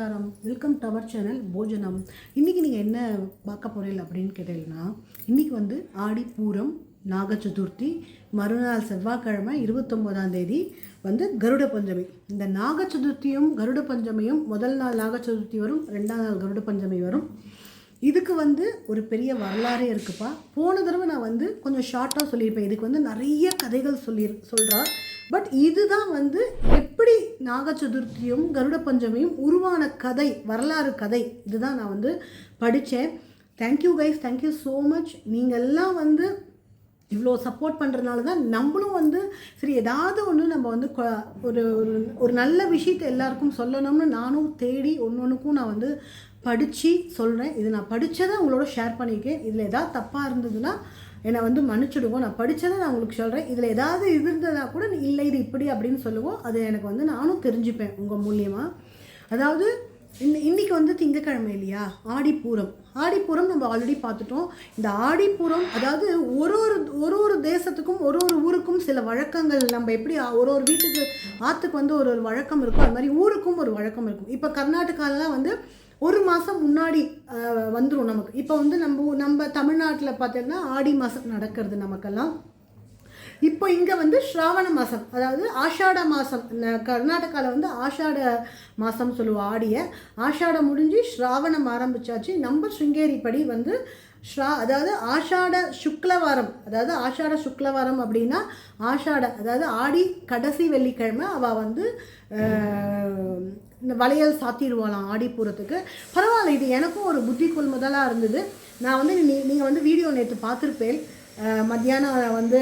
நமஸ்காரம். Welcome to our channel போஜனம் இன்றைக்கி நீங்கள் என்ன பார்க்க போகிறீங்க அப்படின்னு கேட்டீங்கன்னா இன்றைக்கி வந்து ஆடி பூரம் நாக சதுர்த்தி மறுநாள் செவ்வாய்க்கிழமை இருபத்தொம்போதாம் தேதி வந்து கருட பஞ்சமி. இந்த நாக சதுர்த்தியும் கருட பஞ்சமியும் முதல் நாள் நாக சதுர்த்தி வரும் ரெண்டாம் நாள் கருட பஞ்சமி வரும். இதுக்கு வந்து ஒரு பெரிய வரலாறே இருக்குப்பா. போன தடவை நான் வந்து கொஞ்சம் ஷார்ட்டாக சொல்லியிருப்பேன். இதுக்கு வந்து நிறைய கதைகள் சொல்லி சொல்கிறா பட் இதுதான் வந்து எப்படி நாக சதுர்த்தியும் கருட பஞ்சமியும் உருவான கதை வரலாறு கதை? இதுதான் நான் வந்து படித்தேன் thank you guys thank you so much நீங்கள் எல்லாம் வந்து இவ்வளோ சப்போர்ட் பண்ணுறதுனால தான் நம்மளும் வந்து சரி ஏதாவது ஒன்று நம்ம வந்து கொ- ஒரு ஒரு ஒரு நல்ல விஷயத்தை எல்லாருக்கும் சொல்லணும்னு நானும் தேடி ஒன்று ஒன்றுக்கும் நான் வந்து படித்து சொல்கிறேன் இது நான் படித்ததை உங்களோட ஷேர் பண்ணியிருக்கேன். இதில் ஏதாவது தப்பாக இருந்ததுன்னா என்னை வந்து மன்னிச்சிடுவோம் நான் படித்ததை நான் உங்களுக்கு சொல்கிறேன் இதில் ஏதாவது இருந்ததா கூட நீ இல்லை இது இப்படி அப்படின்னு சொல்லுவோம் அது எனக்கு வந்து நானும் தெரிஞ்சுப்பேன் உங்கள் மூலியமாக அதாவது இந்த இன்னைக்கு வந்து திங்கக்கிழமை இல்லையா? ஆடிப்பூரம். ஆடிப்பூரம் நம்ம ஆல்ரெடி பார்த்துட்டோம். இந்த ஆடிப்பூரம் அதாவது ஒரு ஒரு ஒரு ஒரு தேசத்துக்கும் ஒரு ஒரு ஊருக்கும் சில வழக்கங்கள். நம்ம எப்படி ஒரு ஒரு வீட்டுக்கு ஆற்றுக்கு வந்து ஒரு ஒரு வழக்கம் இருக்கும் அது மாதிரி ஊருக்கும் ஒரு வழக்கம் இருக்கும். இப்போ கர்நாடகாலலாம் வந்து ஒரு மாதம் முன்னாடி வந்துடும் நமக்கு. இப்போ வந்து நம்ம நம்ம தமிழ்நாட்டில் பார்த்தீங்கன்னா ஆடி மாதம் நடக்கிறது நமக்கெல்லாம். இப்போ இங்கே வந்து ஸ்ராவண மாதம் அதாவது ஆஷாட மாதம் கர்நாடகாவில் வந்து ஆஷாட மாதம் சொல்லுவோம் ஆடிய. ஆஷாடம் முடிஞ்சு ஸ்ராவணம் ஆரம்பிச்சாச்சு. நம்ம ஸ்ருங்கேரி படி வந்து ஸ்ரா அதாவது ஆஷாட சுக்லவாரம் அதாவது ஆஷாட சுக்லவாரம் அப்படின்னா ஆஷாட அதாவது ஆடி கடைசி வெள்ளிக்கிழமை அவள் வந்து இந்த வளையல் சாத்திடுவாளாம் ஆடிப்பூரத்துக்கு. பரவாயில்ல இது எனக்கும் ஒரு புத்தி கொள்முதலாக இருந்தது. நான் வந்து நீ நீங்கள் வந்து வீடியோ நேற்று பார்த்துருப்பேன். மத்தியானம் வந்து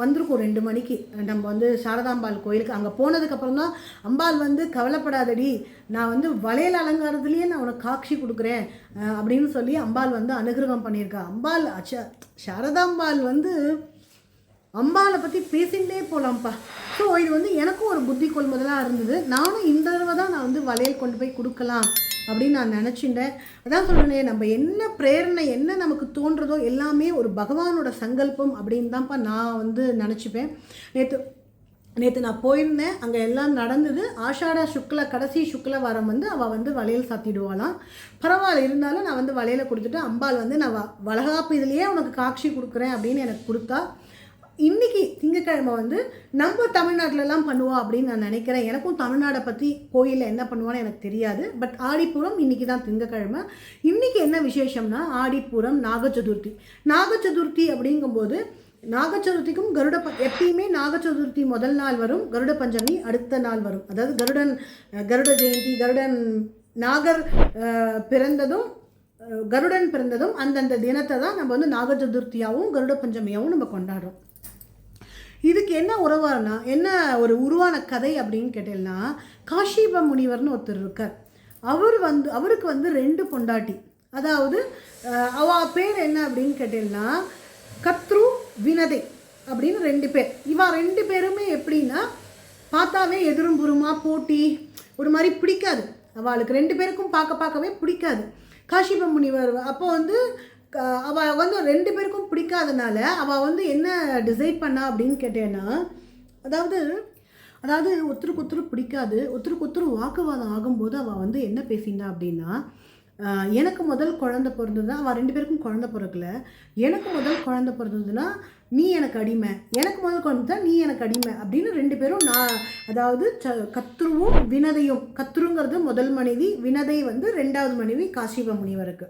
வந்திருக்கும் ரெண்டு மணிக்கு. நம்ம வந்து சாரதாம்பாள் கோயிலுக்கு. அங்கே போனதுக்கப்புறம் தான் அம்பாள் வந்து கவலைப்படாதடி நான் வந்து வளையல் அலங்காரத்துலேயே நான் உனக்கு காட்சி கொடுக்குறேன் அப்படின்னு சொல்லி அம்பாள் வந்து அனுகிரகம் பண்ணியிருக்கா. அம்பாள் அச்ச சாரதாம்பாள் வந்து அம்பாளை பற்றி பேசிகிட்டே போகலாம்ப்பா ஸோ இது வந்து எனக்கும் ஒரு புத்தி கொள்முதலாக இருந்தது. நானும் இந்த தடவை தான் நான் வந்து வளையல் கொண்டு போய் கொடுக்கலாம். அப்படின்னு நான் நினச்சிட்டேன். அதான் சொல்கிறேன் நம்ம என்ன பிரேரணை என்ன நமக்கு தோன்றதோ எல்லாமே ஒரு பகவானோட சங்கல்பம் அப்படின்னு தான்ப்பா நான் வந்து நினச்சிப்பேன். நேற்று நேற்று நான் போயிருந்தேன் அங்கே எல்லாம் நடந்தது. ஆஷாட சுக்ல கடைசி சுக்ல வாரம் வந்து அவள் வந்து வளையல் சாத்திடுவாளாம். பரவாயில்ல இருந்தாலும் நான் வந்து வளையலை கொடுத்துட்டு அம்பாள் வந்து நான் வ- வளகாப்பு இதுலேயே உனக்கு காட்சி கொடுக்குறேன் அப்படின்னு எனக்கு கொடுத்தா இன்னைக்கு திங்கக்கிழமை வந்து நம்ம தமிழ்நாட்டிலலாம் பண்ணுவோம் அப்படின்னு நான் நினைக்கிறேன். எனக்கும் தமிழ்நாடை பற்றி கோயிலில் என்ன பண்ணுவான்னு எனக்கு தெரியாது. பட் ஆடிப்பூரம் இன்னைக்கு தான் திங்கக்கிழமை. இன்னைக்கு என்ன விசேஷம்னா ஆடிப்பூரம் நாக சதுர்த்தி நாக சதுர்த்தி அப்படிங்கும்போது நாக சதுர்த்திக்கும் கருட ப எப்பயுமே நாக சதுர்த்தி முதல் நாள் வரும் கருட பஞ்சமி அடுத்த நாள் வரும். அதாவது கருடன் கருட ஜெயந்தி கருடன் நாகர் பிறந்ததும் கருடன் பிறந்ததும் அந்தந்த தினத்தை தான் நம்ம வந்து நாக சதுர்த்தியாகவும் கருட பஞ்சமியாகவும் நம்ம கொண்டாடுறோம். இதுக்கு என்ன உறவானா என்ன ஒரு உருவான கதை அப்படின்னு கேட்டீங்கன்னா காஷிப முனிவர்னு ஒருத்தர் இருக்கார். அவர் வந்து அவருக்கு வந்து ரெண்டு பொண்டாட்டி. அதாவது அவ பேர் என்ன அப்படின்னு கேட்டீங்கன்னா கத்ரு வினதை அப்படின்னு ரெண்டு பேர். இவா ரெண்டு பேருமே எப்படின்னா பார்த்தாவே எதிரும் புறமா போட்டி ஒரு மாதிரி பிடிக்காது. அவளுக்கு ரெண்டு பேருக்கும் பார்க்க பார்க்கவே பிடிக்காது. காஷிப முனிவர் அப்போ வந்து அவள் வந்து ரெண்டு பேருக்கும் பிடிக்காதனால அவள் வந்து என்ன டிசைட் பண்ணா அப்படின்னு கேட்டேன்னா அதாவது அதாவது ஒருத்தருக்கு ஒருத்தர் பிடிக்காது ஒருத்தருக்கு ஒருத்தர் வாக்குவாதம் ஆகும்போது அவள் வந்து என்ன பேசினா அப்படின்னா எனக்கு முதல் குழந்த பிறந்ததுன்னா அவள் ரெண்டு பேருக்கும் குழந்த பிறக்கல எனக்கு முதல் குழந்த பிறந்ததுன்னா நீ எனக்கு அடிமை. எனக்கு முதல் குழந்தை நீ எனக்கு அடிமை. அப்படின்னு ரெண்டு பேரும் நான் அதாவது ச கத்ருவும் வினதையும். கத்ருங்கிறது முதல் மனைவி வினதை வந்து ரெண்டாவது மனைவி காஷிப முனிவருக்கு.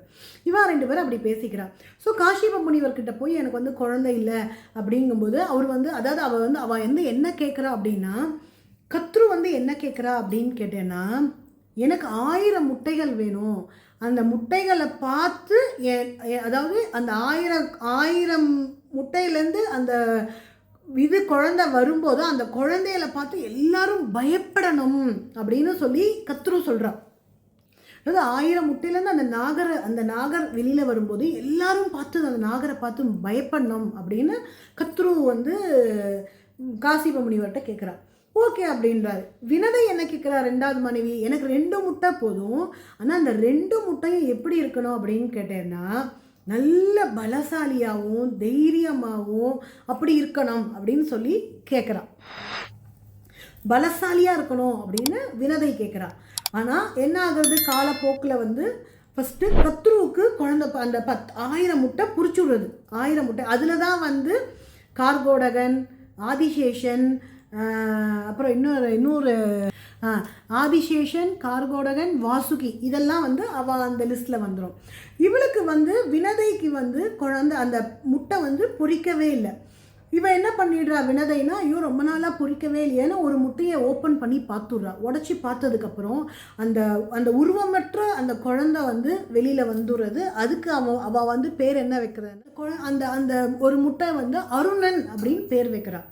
இவா ரெண்டு பேரும் அப்படி பேசிக்கிறான் ஸோ காஷிப முனிவர்கிட்ட போய் எனக்கு வந்து குழந்தை இல்லை அப்படிங்கும்போது அவர் வந்து அதாவது அவள் வந்து அவள் வந்து என்ன கேட்குறா அப்படின்னா கத்ரு வந்து என்ன கேட்குறா அப்படின்னு கேட்டேன்னா எனக்கு ஆயிரம் முட்டைகள் வேணும். அந்த முட்டைகளை பார்த்து அதாவது அந்த ஆயிரம் ஆயிரம் முட்டையிலேருந்து அந்த இது குழந்தை வரும்போது அந்த குழந்தையில பார்த்து எல்லாரும் பயப்படணும் அப்படின்னு சொல்லி கத்ரு சொல்கிறான் அதாவது ஆயிரம் முட்டையிலேருந்து அந்த நாகரை அந்த நாகர் வெளியில் வரும்போது எல்லாரும் பார்த்து அந்த நாகரை பார்த்து பயப்படணும் அப்படின்னு கத்ரு வந்து காசிப முனிவர்கிட்ட கேட்குறான் ஓகே அப்படின்றாரு. வினதை என்ன கேட்குறா ரெண்டாவது மனைவி? எனக்கு ரெண்டு முட்டை போதும். ஆனால் அந்த ரெண்டு முட்டையும் எப்படி இருக்கணும் அப்படின்னு கேட்டேன்னா நல்ல பலசாலியாகவும் தைரியமாகவும் அப்படி இருக்கணும் அப்படின்னு சொல்லி கேட்குறான். பலசாலியாக இருக்கணும் அப்படின்னு வினதை கேட்குறா ஆனால் என்ன ஆகுறது காலப்போக்கில் வந்து ஃபஸ்ட்டு கத்ருவுக்கு குழந்தை ப- அந்த பத் ஆயிரம் முட்டை பிடிச்சி விடுறது. ஆயிரம் முட்டை. அதில் தான் வந்து கார்கோடகன் ஆதிசேஷன் அப்புறம் இன்னொரு இன்னொரு ஆதிசேஷன் கார்கோடகன் வாசுகி. இதெல்லாம் வந்து அவ அந்த லிஸ்ட்டில் வந்துடும் இவளுக்கு வந்து வினதைக்கு வந்து குழந்தை அந்த முட்டை வந்து பொரிக்கவே இல்லை. இவன் என்ன பண்ணிடுறா வினதைனா ஐயோ ரொம்ப நாளாக பொறிக்கவே இல்லையேன்னு ஒரு முட்டையை ஓப்பன் பண்ணி பார்த்துடுறா உடச்சி பார்த்ததுக்கப்புறம் அந்த அந்த உருவமற்ற அந்த குழந்தை வந்து வெளியில் வந்துடுறது. அதுக்கு அவன் அவள் வந்து பேர் என்ன வைக்கிறான்னு குழ அந்த அந்த ஒரு முட்டை வந்து அருணன் அப்படின்னு பேர் வைக்கிறான்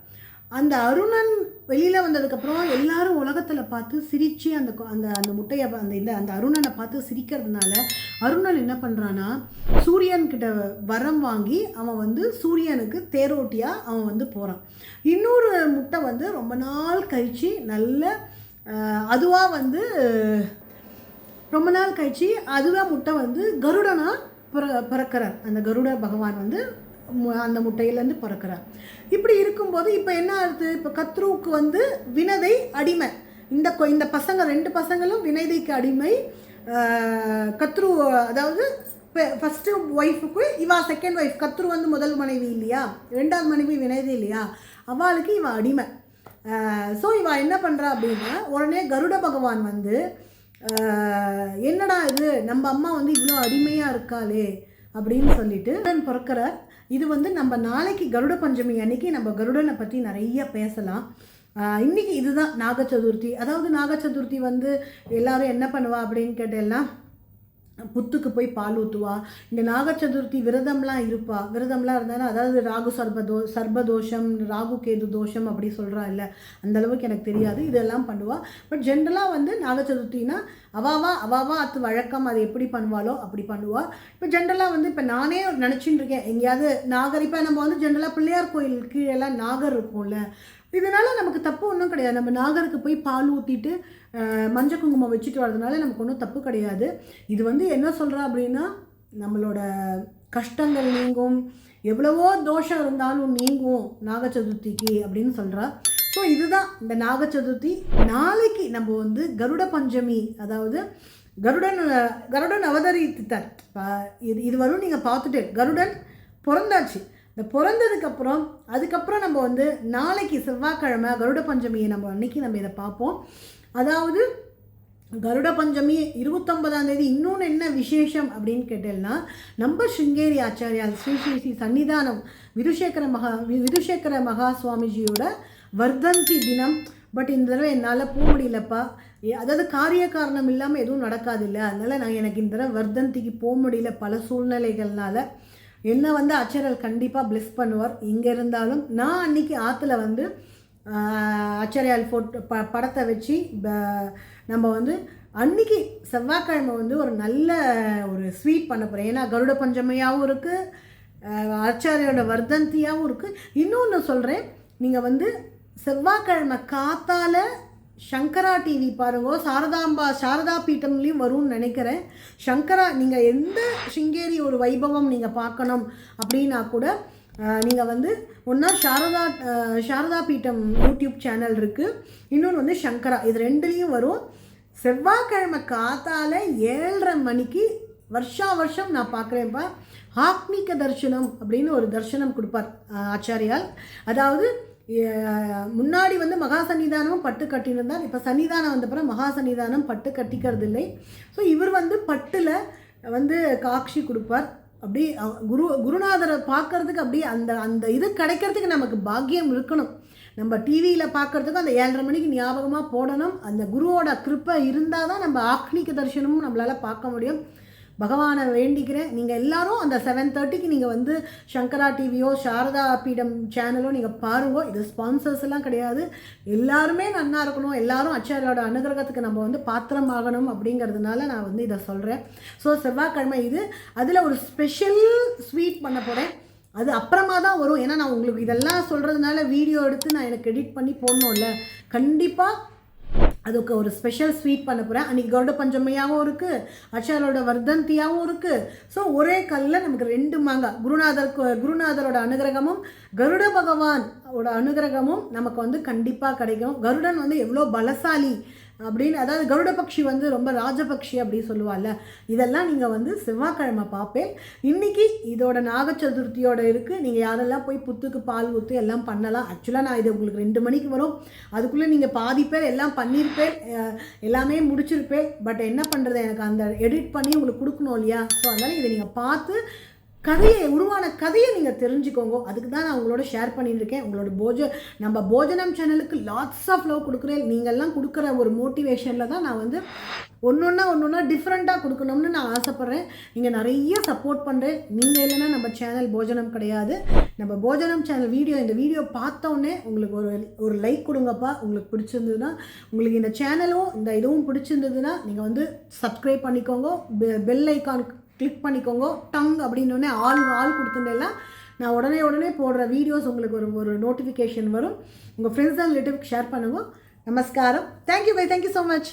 அந்த அருணன் வெளியில் வந்ததுக்கப்புறம் எல்லாரும் உலகத்தில் பார்த்து சிரித்து அந்த அந்த அந்த முட்டையை அந்த இந்த அந்த அருணனை பார்த்து சிரிக்கிறதுனால அருணன் என்ன பண்ணுறான்னா சூரியன்கிட்ட வரம் வாங்கி அவன் வந்து சூரியனுக்கு தேரோட்டியாக அவன் வந்து போகிறான் இன்னொரு முட்டை வந்து ரொம்ப நாள் கழித்து நல்ல அதுவாக வந்து ரொம்ப நாள் கழிச்சு அதுவாக முட்டை வந்து கருடனாக பிற பிறக்கிறார். அந்த கருட பகவான் வந்து அந்த முட்டையிலேருந்து பிறக்கிறார் இப்படி இருக்கும்போது இப்போ என்ன ஆகுது? இப்போ கத்ருவுக்கு வந்து வினதை அடிமை. இந்த இந்த பசங்க ரெண்டு பசங்களும் வினதைக்கு அடிமை. கத்ரு அதாவது ஃபஸ்ட்டு ஒய்ஃபுக்கு இவா செகண்ட் ஒய்ஃப் கத்ரு வந்து முதல் மனைவி இல்லையா? ரெண்டாவது மனைவி வினதை இல்லையா? அவளுக்கு இவள் அடிமை. ஸோ இவா என்ன பண்ணுறா அப்படின்னா உடனே கருட பகவான் வந்து என்னடா இது? நம்ம அம்மா வந்து இவ்வளோ அடிமையாக இருக்காளே அப்படின்னு சொல்லிட்டு கருடன் பிறக்கிற இது வந்து நம்ம நாளைக்கு கருட பஞ்சமி அன்னைக்கு நம்ம கருடனை பற்றி நிறைய பேசலாம். இன்றைக்கி இதுதான் நாக சதுர்த்தி அதாவது நாக சதுர்த்தி வந்து எல்லோரும் என்ன பண்ணுவா அப்படின்னு கேட்டேன்னா புத்துக்கு போய் பால் ஊற்றுவா இந்த நாக சதுர்த்தி விரதம்லாம் இருப்பா. விரதம்லாம் இருந்தாலும் அதாவது ராகு சர்பதோ சர்பதோஷம் ராகு கேது தோஷம் அப்படி சொல்கிறா இல்லை அந்தளவுக்கு எனக்கு தெரியாது. இதெல்லாம் பண்ணுவாள் பட் ஜென்ரலாக வந்து நாக சதுர்த்தினா அவாவா அவாவா அது வழக்கம் அது எப்படி பண்ணுவாளோ அப்படி பண்ணுவாள் இப்போ ஜென்ரலாக வந்து இப்போ நானே நினச்சின்னு இருக்கேன். எங்கேயாவது நாகர் இப்போ நம்ம வந்து ஜென்ரலாக பிள்ளையார் கோயில் கீழெல்லாம் நாகர் இருக்கும்ல. இதனால நமக்கு தப்பு ஒன்றும் கிடையாது. நம்ம நாகருக்கு போய் பால் ஊற்றிட்டு மஞ்சள் குங்குமம் வச்சுட்டு வரதுனால நமக்கு ஒன்றும் தப்பு கிடையாது. இது வந்து என்ன சொல்கிறா அப்படின்னா நம்மளோட கஷ்டங்கள் நீங்கும். எவ்வளவோ தோஷம் இருந்தாலும் நீங்கும் நாக சதுர்த்திக்கு அப்படின்னு சொல்கிறா ஸோ இதுதான் இந்த நாக சதுர்த்தி நாளைக்கு நம்ம வந்து கருட பஞ்சமி அதாவது கருடன் கருடன் அவதரித்தார். இது இது வரும் நீங்கள் பார்த்துட்டு கருடன் பிறந்தாச்சு. பிறந்ததுக்கப்புறம் அதுக்கப்புறம் நம்ம வந்து நாளைக்கு செவ்வாய்க்கிழமை கருட பஞ்சமியை நம்ம அன்னைக்கு நம்ம இதை பார்ப்போம். அதாவது கருட பஞ்சமி இருபத்தொன்பதாம் தேதி இன்னொன்று என்ன விசேஷம் அப்படின்னு கேட்டேன்னா நம்ம ஸ்ருங்கேரி ஆச்சாரியா ஸ்ரீ ஸ்ரீ ஸ்ரீ சன்னிதானம் விதுசேகர மகா வி- விதுசேகர மகா சுவாமிஜியோட வர்தந்தி தினம். பட் இந்த தடவை என்னால் போக முடியலப்பா. அதாவது காரிய காரணம் இல்லாமல் எதுவும் நடக்காது இல்லை அதனால் நான் எனக்கு இந்த தடவை வர்தந்திக்கு போக முடியல பல சூழ்நிலைகள்னால. என்னை வந்து அச்சரல் கண்டிப்பாக பிளெஸ் பண்ணுவார். இங்கே இருந்தாலும் நான் அன்னைக்கு ஆற்றுல வந்து ஆஹ், ஃபோட்டோ ப படத்தை வச்சு நம்ம வந்து அன்னைக்கு செவ்வாய்க்கிழமை வந்து ஒரு நல்ல ஒரு ஸ்வீட் பண்ண போகிறேன் ஏன்னா கருட பஞ்சமையாகவும் இருக்குது ஆச்சாரியோட வர்தந்தியாகவும் இருக்குது இன்னொன்று சொல்கிறேன் நீங்கள் வந்து செவ்வாய்க்கிழமை காத்தால சங்கரா டிவி பாருங்கோ சாரதாம்பா சாரதா பீட்டம்லேயும் வரும்னு நினைக்கிறேன். சங்கரா நீங்கள் எந்த சிங்கேரி ஒரு வைபவம் நீங்கள் பார்க்கணும் அப்படின்னா கூட நீங்கள் வந்து ஒன்றா சாரதா சாரதா பீட்டம் யூடியூப் சேனல் இருக்குது இன்னொன்று வந்து சங்கரா. இது ரெண்டுலேயும் வரும். செவ்வாய்க்கிழமை காத்தால் ஏழரை மணிக்கு வருஷா வருஷம் நான் பார்க்குறேன்ப்பா. ஆத்மீக தரிசனம் அப்படின்னு ஒரு தரிசனம் கொடுப்பார் ஆச்சாரியால். அதாவது முன்னாடி வந்து மகா சன்னிதானமும் பட்டு கட்டினிருந்தார் இப்போ சன்னிதானம் வந்த பிறகு மகா சன்னிதானம் பட்டு கட்டிக்கிறது இல்லை ஸோ இவர் வந்து பட்டில் வந்து காட்சி கொடுப்பார். அப்படி குரு குருநாதரை பார்க்கறதுக்கு அப்படியே அந்த அந்த இது கிடைக்கிறதுக்கு நமக்கு பாக்கியம் இருக்கணும். நம்ம டிவியில் பார்க்குறதுக்கும் அந்த ஏழரை மணிக்கு ஞாபகமாக போடணும். அந்த குருவோட கிருப்பை இருந்தால் தான் நம்ம ஆக்னிக தரிசனமும் நம்மளால் பார்க்க முடியும். பகவானை வேண்டிக்கிறேன் நீங்கள் எல்லாரும் அந்த செவன் தேர்ட்டிக்கு நீங்கள் வந்து சங்கரா டிவியோ சாரதா பீடம் சேனலோ நீங்கள் பாருங்கோ. இது ஸ்பான்சர்ஸ் எல்லாம் கிடையாது. எல்லாருமே நன்னா இருக்கணும். எல்லாரும் அச்சாரியோட அனுகிரகத்துக்கு நம்ம வந்து பாத்திரம் ஆகணும் அப்படிங்கிறதுனால நான் வந்து இதை சொல்கிறேன் ஸோ செவ்வாய்க்கிழமை இது. அதில் ஒரு ஸ்பெஷல் ஸ்வீட் பண்ண போகிறேன் அது அப்புறமா தான் வரும். ஏன்னா நான் உங்களுக்கு இதெல்லாம் சொல்கிறதுனால வீடியோ எடுத்து நான் எனக்கு எடிட் பண்ணி போடணும்ல. கண்டிப்பாக அதுக்கு ஒரு ஸ்பெஷல் ஸ்வீட் பண்ண போகிறேன் அன்றைக்கி கருட பஞ்சமையாகவும் இருக்குது அச்சாரோட வர்தந்தியாகவும் இருக்குது ஸோ ஒரே கல்லில் நமக்கு ரெண்டு மாங்காய் குருநாதர் குருநாதரோட அனுகிரகமும் கருட பகவான் ஓட அனுகிரகமும் நமக்கு வந்து கண்டிப்பாக கிடைக்கும். கருடன் வந்து எவ்வளோ பலசாலி. அப்படின்னு அதாவது கருட பக்ஷி வந்து ரொம்ப ராஜபக்ஷி அப்படின்னு சொல்லுவாள்ல. இதெல்லாம் நீங்கள் வந்து செவ்வாய்க்கிழமை பார்ப்பேன். இன்னைக்கு இதோட நாக சதுர்த்தியோட இருக்குது நீங்கள் யாரெல்லாம் போய் புத்துக்கு பால் ஊற்றி எல்லாம் பண்ணலாம். ஆக்சுவலாக நான் இது உங்களுக்கு ரெண்டு மணிக்கு வரும். அதுக்குள்ளே நீங்கள் பாதி பேர் எல்லாம் பண்ணியிருப்பேன் எல்லாமே முடிச்சிருப்பேன். பட் என்ன பண்ணுறது எனக்கு அந்த எடிட் பண்ணி உங்களுக்கு கொடுக்கணும் இல்லையா? ஸோ அதனால் இதை நீங்கள் பார்த்து கதையை உருவான கதையை நீங்கள் தெரிஞ்சுக்கோங்க. அதுக்கு தான் நான் உங்களோட ஷேர் பண்ணியிருக்கேன். உங்களோட போஜ நம்ம போஜனம் சேனலுக்கு லாட்ஸ் ஆஃப் லவ் கொடுக்குறேன். நீங்கள்லாம் கொடுக்குற ஒரு மோட்டிவேஷனில் தான் நான் வந்து ஒன்று ஒன்றா ஒன்று ஒன்றா டிஃப்ரெண்ட்டாக கொடுக்கணும்னு நான் ஆசைப்பட்றேன். நீங்கள் நிறைய சப்போர்ட் பண்ணுறேன் நீங்கள் இல்லைன்னா நம்ம சேனல் போஜனம் கிடையாது. நம்ம போஜனம் சேனல் வீடியோ இந்த வீடியோ பார்த்தோன்னே உங்களுக்கு ஒரு ஒரு லைக் கொடுங்கப்பா. உங்களுக்கு பிடிச்சிருந்ததுன்னா உங்களுக்கு இந்த சேனலும் இந்த இதுவும் பிடிச்சிருந்ததுன்னா நீங்கள் வந்து சப்ஸ்கிரைப் பண்ணிக்கோங்க. பெல் ஐக்கான் கிளிக் பண்ணிக்கோங்க. டங் அப்படின்னோடனே ஆள் ஆள் கொடுத்துட்டேலாம் நான் உடனே உடனே போடுற வீடியோஸ் உங்களுக்கு ஒரு ஒரு நோட்டிஃபிகேஷன் வரும். உங்கள் ஃப்ரெண்ட்ஸ் அண்ட் ரிலேட்டிவ்க்கு ஷேர் பண்ணுங்க. நமஸ்காரம். Thank you bye thank you so much